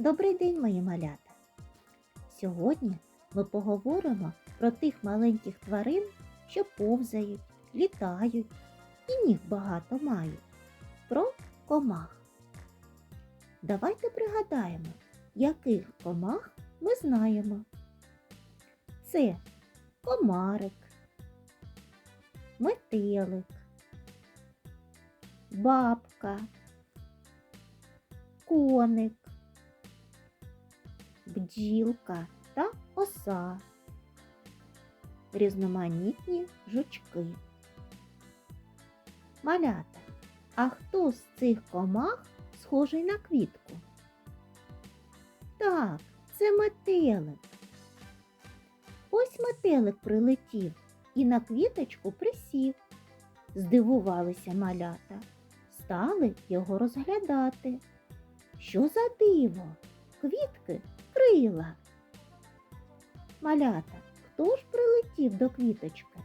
Добрий день, мої малята! Сьогодні ми поговоримо про тих маленьких тварин, що повзають, літають і ніг багато мають. Про комах. Давайте пригадаємо, яких комах ми знаємо. Це комарик, метелик, бабка, коник, бджілка та оса, різноманітні жучки. Малята, а хто з цих комах схожий на квітку? Так, це метелик. Ось метелик прилетів і на квіточку присів. Здивувалися малята, стали його розглядати. Що за диво? Квітки крила. Малята, хто ж прилетів до квіточки?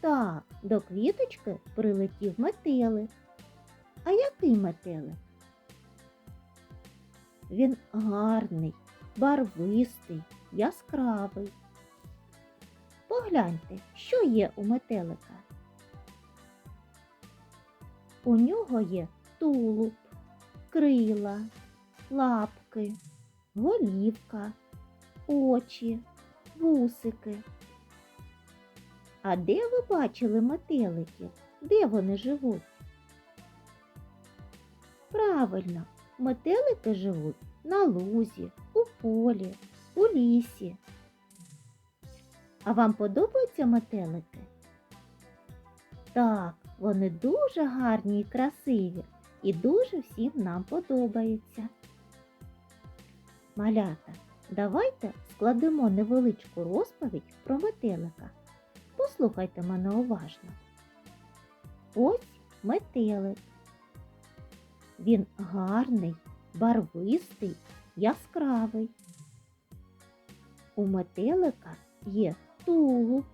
Так, до квіточки прилетів метелик. А який метелик? Він гарний, барвистий, яскравий. Погляньте, що є у метелика. У нього є тулуб, крила, лапки, голівка, очі, вусики. А де ви бачили метеликів? Де вони живуть? Правильно, метелики живуть на лузі, у полі, у лісі. А вам подобаються метелики? Так, вони дуже гарні і красиві і дуже всім нам подобаються. Малята, давайте складемо невеличку розповідь про метелика. Послухайте мене уважно. Ось метелик. Він гарний, барвистий, яскравий. У метелика є тулуб,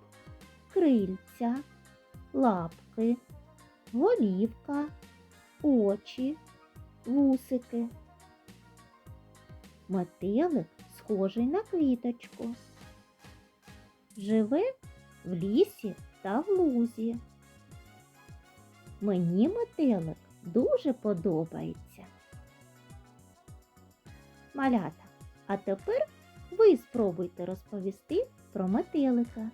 крильця, лапки, голівка, очі, вусики. Метелик схожий на квіточку. Живе в лісі та в лузі. Мені метелик дуже подобається. Малята, а тепер ви спробуйте розповісти про метелика.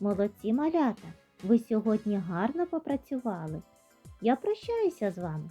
Молодці малята, ви сьогодні гарно попрацювали. Я прощаюся з вами.